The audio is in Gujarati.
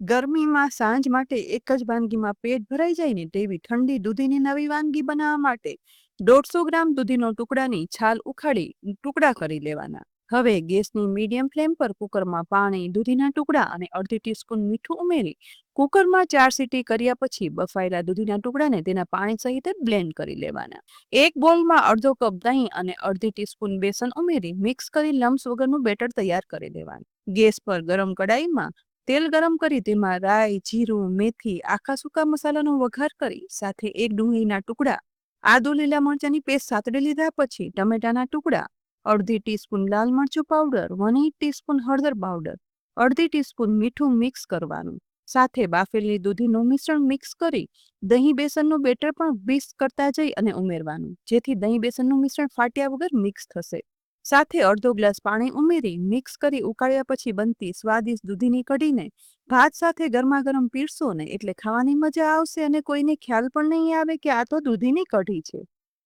ગરમીમાં સાંજ માટે એક જ વાનગીમાં પેટ ભરાઈ જાય ને તેવી ઠંડી દૂધીની નવી વાનગી બનાવવા માટે દોઢસો ગ્રામ દૂધીનો ટુકડાની છાલ ઉખાડી ટુકડા કરી લેવાના. હવે ગેસની મીડિયમ ફ્લેમ પર કુકરમાં પાણી, દૂધીના ટુકડા અને અડધી ટીસ્પૂન મીઠું ઉમેરી, કુકરમાં ચાર સીટી કર્યા પછી બફાયેલા દૂધીના ટુકડાને તેના પાણી સહિત બ્લેન્ડ કરી લેવાના. એક બોલમાં અડધો કપ દહીં અને અડધી ટીસ્પૂન બેસન ઉમેરી મિક્સ કરી લમ્સ વગરનું બેટર તૈયાર કરી દેવાનું. ગેસ પર ગરમ કડાઈમાં તેલ ગરમ કરી તેમાં રાઈ, જીરું, મેથી, આખા સૂકા મસાલાનો વઘાર કરી, સાથે એક ડુંગળીના ટુકડા, આદુ લીલા મરચાંની પેસ્ટ સાતડી લીધા પછી ટમેટાના ટુકડા, અડધી ટીસ્પૂન લાલ મરચું પાવડર વન ટીસ્પૂન હળદર પાવડર, અડધી ટીસ્પૂન મીઠું મિક્સ કરવાનું. સાથે બાફેલી દૂધીનું મિશ્રણ મિક્સ કરી દહીં, બેસનનું બેટર પણ મિક્સ કરતા જઈ અને ઉમેરવાનું, જેથી દહીં, બેસનનું મિશ્રણ ફાટ્યા વગર મિક્સ થશે. સાથે અડધો ગ્લાસ પાણી ઉમેરી મિક્સ કરી ઉકાળ્યા પછી બનતી સ્વાદિષ્ટ દૂધીની કઢીને ભાત સાથે ગરમાગરમ પીરસો ને એટલે ખાવાની મજા આવશે અને કોઈને ખ્યાલ પણ નહીં આવે કે આ તો દૂધીની કઢી છે.